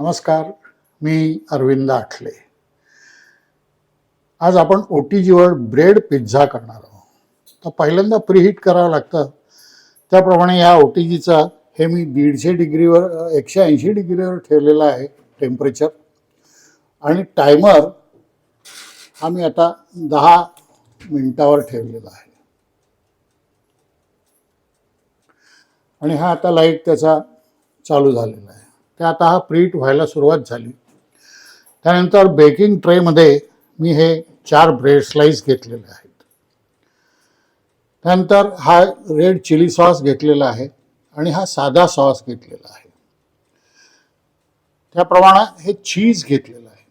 नमस्कार मी अरविंद आठले आज आपण ओ टी जीवर ब्रेड पिझ्झा करणार आहोत. तर पहिल्यांदा प्रीहीट करावं लागतं. त्याप्रमाणे या ओ टी हे मी दीडशे डिग्रीवर एकशे ऐंशी डिग्रीवर ठेवलेलं आहे टेम्परेचर. आणि टायमर हा मी आता दहा मिनटावर ठेवलेला आहे. आणि हा आता लाइट त्याचा चालू झालेला आहे. ते आता हा प्रीट व्हायला सुरुवात झाली. त्यानंतर बेकिंग ट्रेमध्ये मी हे चार ब्रेड स्लाईस घेतलेले आहेत. त्यानंतर हा रेड चिली सॉस घेतलेला आहे आणि हा साधा सॉस घेतलेला आहे. त्याप्रमाणे हे चीज घेतलेलं आहे.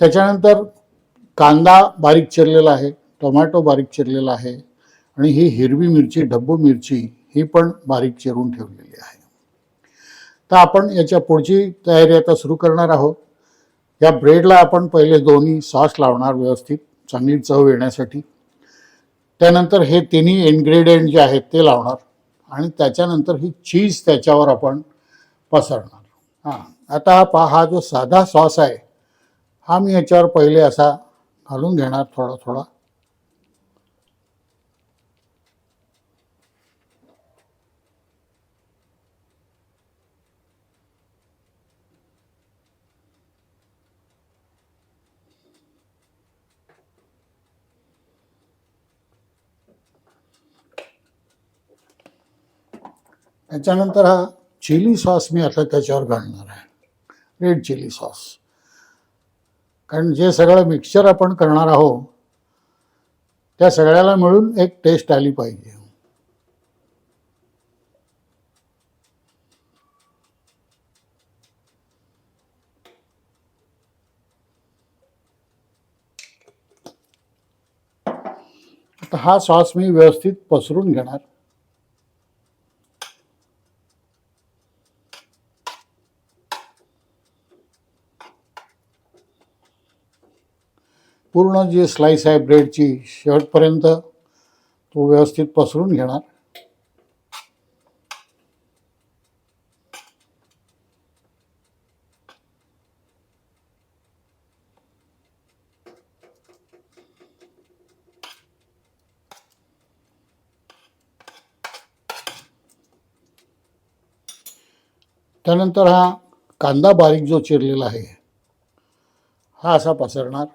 त्याच्यानंतर कांदा बारीक चिरलेला आहे टोमॅटो बारीक चिरलेला आहे आणि ही हिरवी मिरची डब्बू मिरची ही पण बारीक चिरून ठेवलेली आहे. तर आपण याच्या पुढची तयारी आता सुरू करणार आहोत. या ब्रेडला आपण पहिले दोन्ही सॉस लावणार व्यवस्थित चांगली चव येण्यासाठी. त्यानंतर हे तिन्ही इन्ग्रेडियंट जे आहेत ते लावणार आणि त्याच्यानंतर ही चीज त्याच्यावर आपण पसरणार. हां आता हा पहा हा जो साधा सॉस आहे हा मी याच्यावर पहिले असा घालून घेणार थोडा थोडा. त्याच्यानंतर हा चिली सॉस मी आता त्याच्यावर घालणार आहे. रेड चिली सॉस कारण जे सगळं मिक्सचर आपण करणार आहोत त्या सगळ्याला मिळून एक टेस्ट आली पाहिजे. आता हा सॉस मी व्यवस्थित पसरून घेणार. पूर्ण जी स्लाइस आहे ब्रेडची शेवटपर्यंत तो व्यवस्थित पसरून घेणार. त्यानंतर हा कांदा बारीक जो चिरलेला आहे हा असा पसरणार.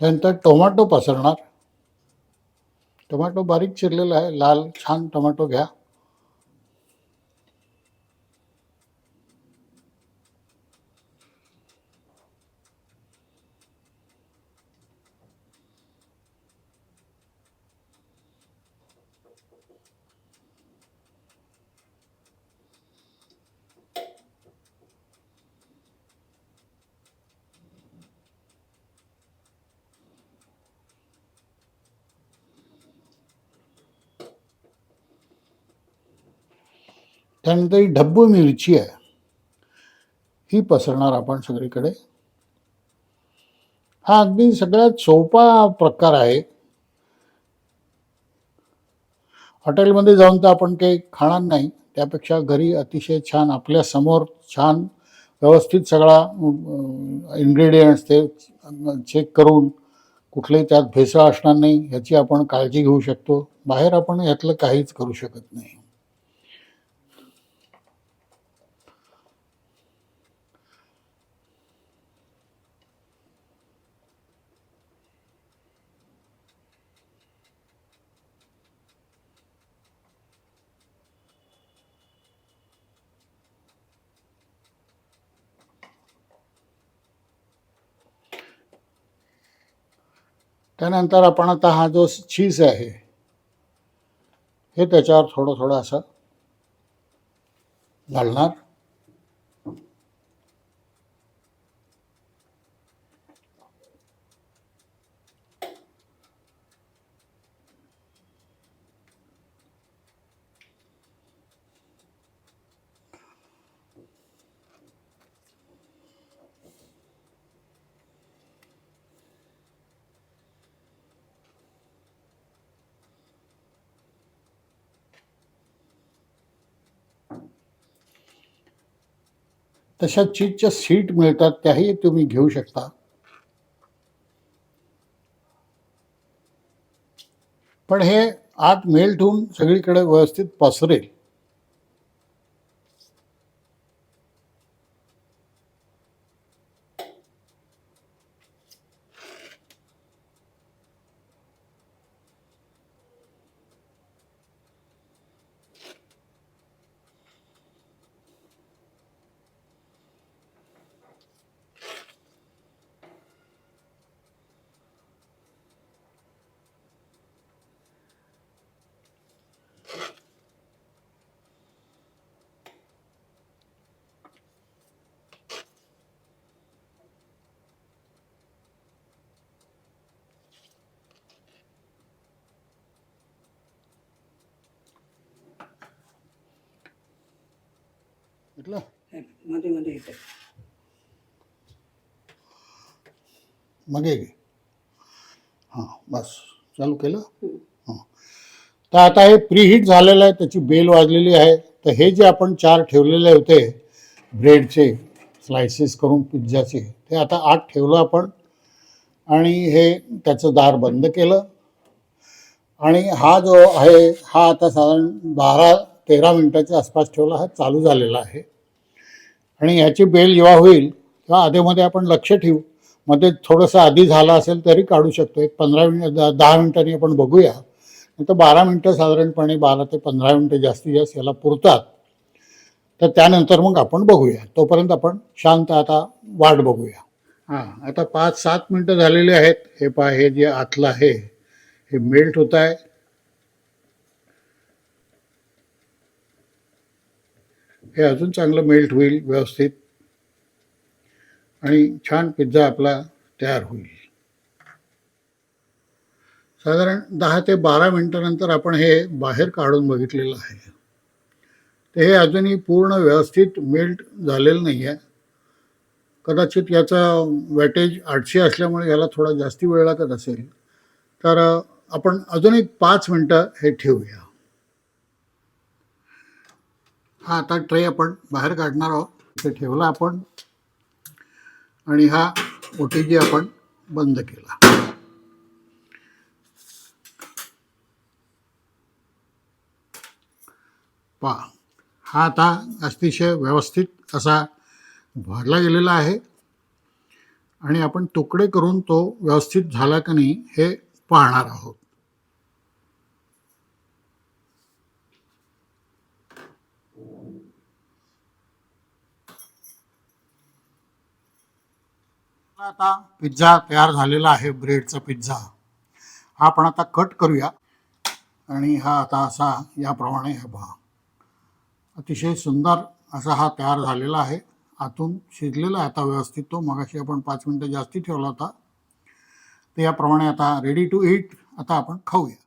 त्यानंतर टोमॅटो पसरणार. टोमॅटो बारीक चिरलेला आहे लाल छान टोमॅटो घ्या. त्यानंतर ही ढब्बू मिरची आहे. ही पसरणार आपण सगळीकडे. हा अगदी सगळ्यात सोपा प्रकार आहे. हॉटेलमध्ये जाऊन तर आपण काही खाणार नाही. त्यापेक्षा घरी अतिशय छान आपल्यासमोर छान व्यवस्थित सगळा इन्ग्रेडियंट्स ते चेक करून कुठलेही त्यात भेसळ असणार नाही ह्याची आपण काळजी घेऊ शकतो. बाहेर आपण यातलं काहीच करू शकत नाही. त्यानंतर आपण आता हा जो चीज आहे हे त्याच्यावर थोडं थोडं असं घालणार. तशा चीजच्या सीट मिळतात त्याही तुम्ही घेऊ शकता. पण हे आत मेल्ट होऊन सगळीकडे व्यवस्थित पसरेल. म्हटलं मध्ये मध्ये येते मग घे. हां बस. चालू केलं? हां. तर आता हे प्रीहीट झालेलं आहे त्याची बेल वाजलेली आहे. तर हे जे आपण चार ठेवलेले होते ब्रेडचे स्लायसेस करून पिझ्झाचे ते आता आत ठेवलं आपण. आणि हे त्याचं दार बंद केलं. आणि हा जो आहे हा आता साधारण बारा तेरा मिनिटाच्या आसपास ठेवला हा चालू झालेला आहे. आणि ह्याची बेल जेव्हा होईल तेव्हा आधेमध्ये आपण लक्ष ठेवू. मध्ये थोडंसं आधी झालं असेल तरी काढू शकतो. एक पंधरा मिनिट द- दहा मिनिटांनी आपण बघूया. नंतर बारा मिनटं साधारणपणे बारा ते पंधरा मिनटं जास्तीत जास्त याला पुरतात. तर त्यानंतर मग आपण बघूया. तोपर्यंत आपण शांत आता वाट बघूया. हां आता पाच सात मिनटं झालेली आहेत. हे पहा हे जे आतलं आहे हे मेल्ट होत आहे. हे अजून चांगलं मेल्ट होईल व्यवस्थित. आणि छान पिझ्झा आपला तयार होईल. साधारण दहा ते बारा मिनटानंतर आपण हे बाहेर काढून बघितलेलं आहे. ते हे अजूनही पूर्ण व्यवस्थित मेल्ट झालेलं नाही आहे. कदाचित याचा वॅटेज आठशे असल्यामुळे याला थोडा जास्ती वेळ लागत असेल. तर आपण अजून एक पाच मिनटं हे ठेवूया. हा आता ट्रे आपण बाहेर काढणार आहोत. ते ठेवला आपण. आणि हा ओ टी जी आपण बंद केला. पहा हा आता अतिशय व्यवस्थित असा भरला गेलेला आहे. आणि आपण तुकडे करून तो व्यवस्थित झाला का नाही हे पाहणार आहोत. आता पिझ्झा तयार झालेला आहे ब्रेडचा पिझ्झा. हा आपण आता कट करूया. आणि हा आता असा याप्रमाणे हा पहा. अतिशय सुंदर असा हा तयार झालेला आहे. आतून शिजलेला आहे आता व्यवस्थित तो. मगाशी आपण पाच मिनटं जास्ती ठेवला होता. तर याप्रमाणे आता रेडी टू ईट आता आपण खाऊया.